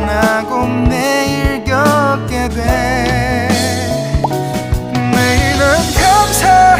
만나고 매일 겪게 돼. 매일은 감사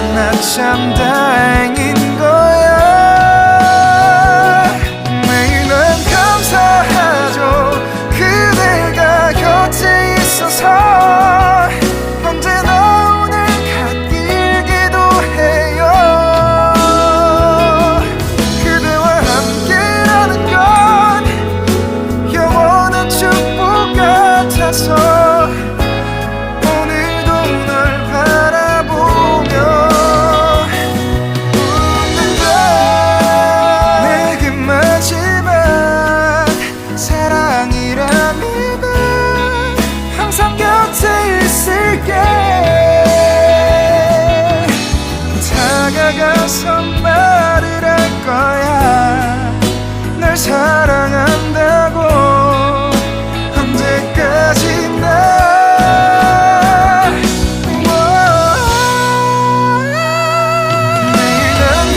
널 만나 참 다행인 사랑한다고 언제까지나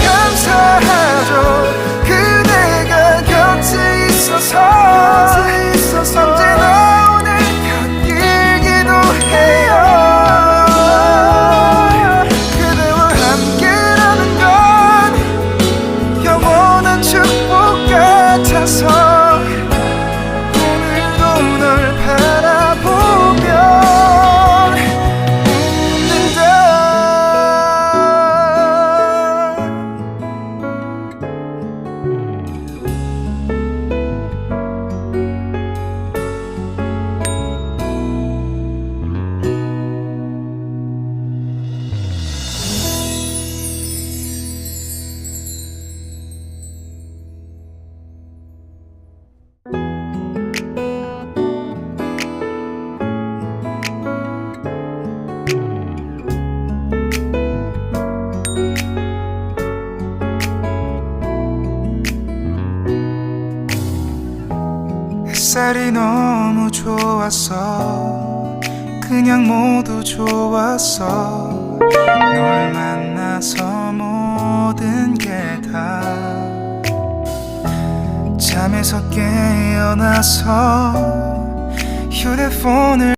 감사하죠. 그대가 곁에 있어서. 언제나 햇살이 너무 좋았어 그냥 모두 좋았어 널 만나서 모든 게 다 잠에서 깨어나서 휴대폰을